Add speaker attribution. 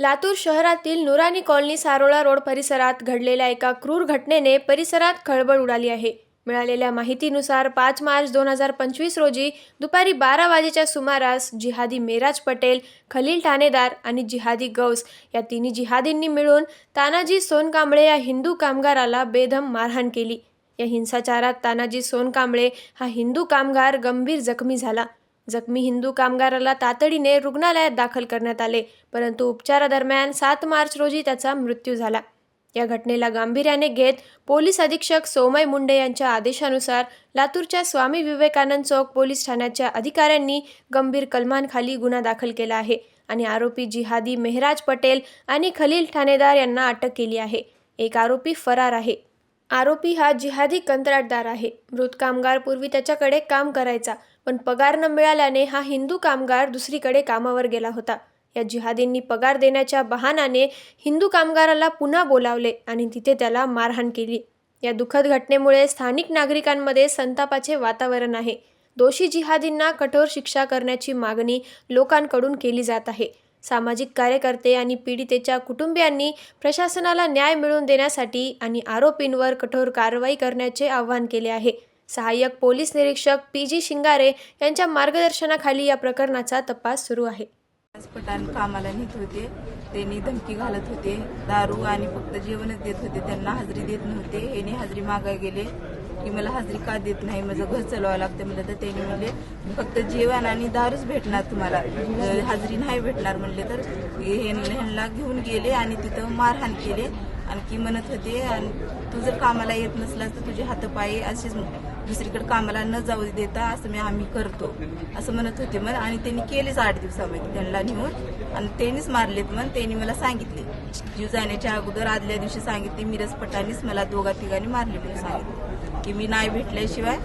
Speaker 1: लातूर शहरातील नुरानी colony Sarola road परिसरात घडलेल्या एका क्रूर घटनेने परिसरात खळबळ उडाली आहे. मिळालेल्या माहितीनुसार पाच मार्च दोन हजार पंचवीस रोजी दुपारी बारा वाजेच्या सुमारास जिहादी मेराज पटेल खलील ठाणेदार आणि जिहादी गौस या तिन्ही जिहादींनी मिळून तानाजी सोनकांबळे या हिंदू कामगाराला बेदम मारहाण केली. या हिंसाचारात तानाजी सोनकांबळे हा हिंदू कामगार गंभीर जखमी झाला. जखमी हिंदू कामगाराला तातडीने रुग्णालयात दाखल करण्यात आले परंतु उपचारादरम्यान सात मार्च रोजी त्याचा मृत्यू झाला. या घटनेला गांभीर्याने घेत पोलीस अधीक्षक सोमय मुंडे यांच्या आदेशानुसार लातूरच्या स्वामी विवेकानंद चौक पोलीस ठाण्याच्या अधिकाऱ्यांनी गंभीर कलमांखाली गुन्हा दाखल केला आहे आणि आरोपी जिहादी मेहराज पटेल आणि खलील ठाणेदार यांना अटक केली आहे. एक आरोपी फरार आहे. आरोपी हा जिहादी कंत्राटदार आहे. मृत कामगार पूर्वी त्याच्याकडे काम करायचा पण पगार न मिळाल्याने हा हिंदू कामगार दुसरीकडे कामावर गेला होता. या जिहादींनी पगार देण्याच्या बहाणाने हिंदू कामगाराला पुन्हा बोलावले आणि तिथे त्याला मारहाण केली. या दुःखद घटनेमुळे स्थानिक नागरिकांमध्ये संतापाचे वातावरण आहे. दोषी जिहादींना कठोर शिक्षा करण्याची मागणी लोकांकडून केली जात आहे. सामाजिक कार्यकर्ते आणि पीडितेच्या कुटुंबियांनी प्रशासनाला न्याय मिळवून देण्यासाठी आणि आरोपींवर कठोर कारवाई करण्याचे आवाहन केले आहे. सहाय्यक पोलीस निरीक्षक पी जी शिंगारे यांच्या मार्गदर्शनाखाली या प्रकरणाचा तपास सुरू आहे.
Speaker 2: पटान कामाला नेत होते. त्यांनी धमकी घालत होते. दारू आणि फक्त जेवणच देत होते. त्यांना हजेरी देत नव्हते. याने हजेरी मागाय गेले. की मला हजरी का देत नाही माझं घर चालवावं लागतं म्हणलं तर त्यांनी म्हणले फक्त जेवण आणि दारूच भेटणार तुम्हाला. हजरी नाही भेटणार म्हणले तर हे- ह्यांना घेऊन गेले आणि तिथं मारहाण केले. आणखी म्हणत होते आणि तू जर कामाला येत नसलास तर तुझे हातपाय असेच दुसरीकडे कामाला न जाऊ देता असं मी आम्ही करतो. असं म्हणत होते मग. आणि त्यांनी केलेच आठ दिवसामध्ये त्यांना नेऊन. आणि त्यांनीच मारलेत मग. त्यांनी मला सांगितले. जीव जाण्याच्या अगोदर आदल्या दिवशी सांगितले मिरज पटानीच मला दोघा तिघांनी मारले म्हणून सांगितले. की मी नाही भेटल्याशिवाय